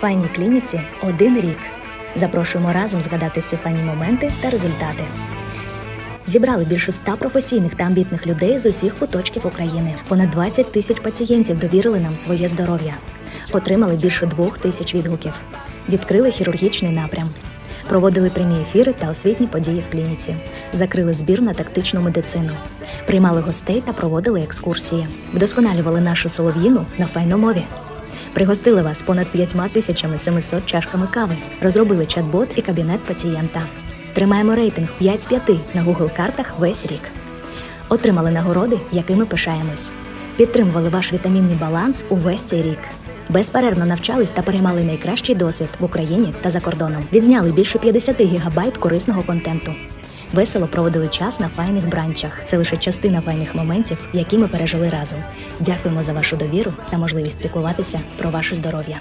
Файній клініці один рік. Запрошуємо разом згадати всі файні моменти та результати. Зібрали більше ста професійних та амбітних людей з усіх куточків України. Понад 20 тисяч пацієнтів довірили нам своє здоров'я. Отримали більше двох тисяч відгуків. Відкрили хірургічний напрям. Проводили прямі ефіри та освітні події в клініці. Закрили збір на тактичну медицину. Приймали гостей та проводили екскурсії. Вдосконалювали нашу солов'їну на файномові. Пригостили вас понад 5 тисячами 700 чашками кави. Розробили чат-бот і кабінет пацієнта. Тримаємо рейтинг 5 з 5 на Google картах весь рік. Отримали нагороди, якими пишаємось. Підтримували ваш вітамінний баланс увесь цей рік. Безперервно навчались та переймали найкращий досвід в Україні та за кордоном. Відзняли більше 50 гігабайт корисного контенту. Весело проводили час на файних бранчах. Це лише частина файних моментів, які ми пережили разом. Дякуємо за вашу довіру та можливість піклуватися про ваше здоров'я.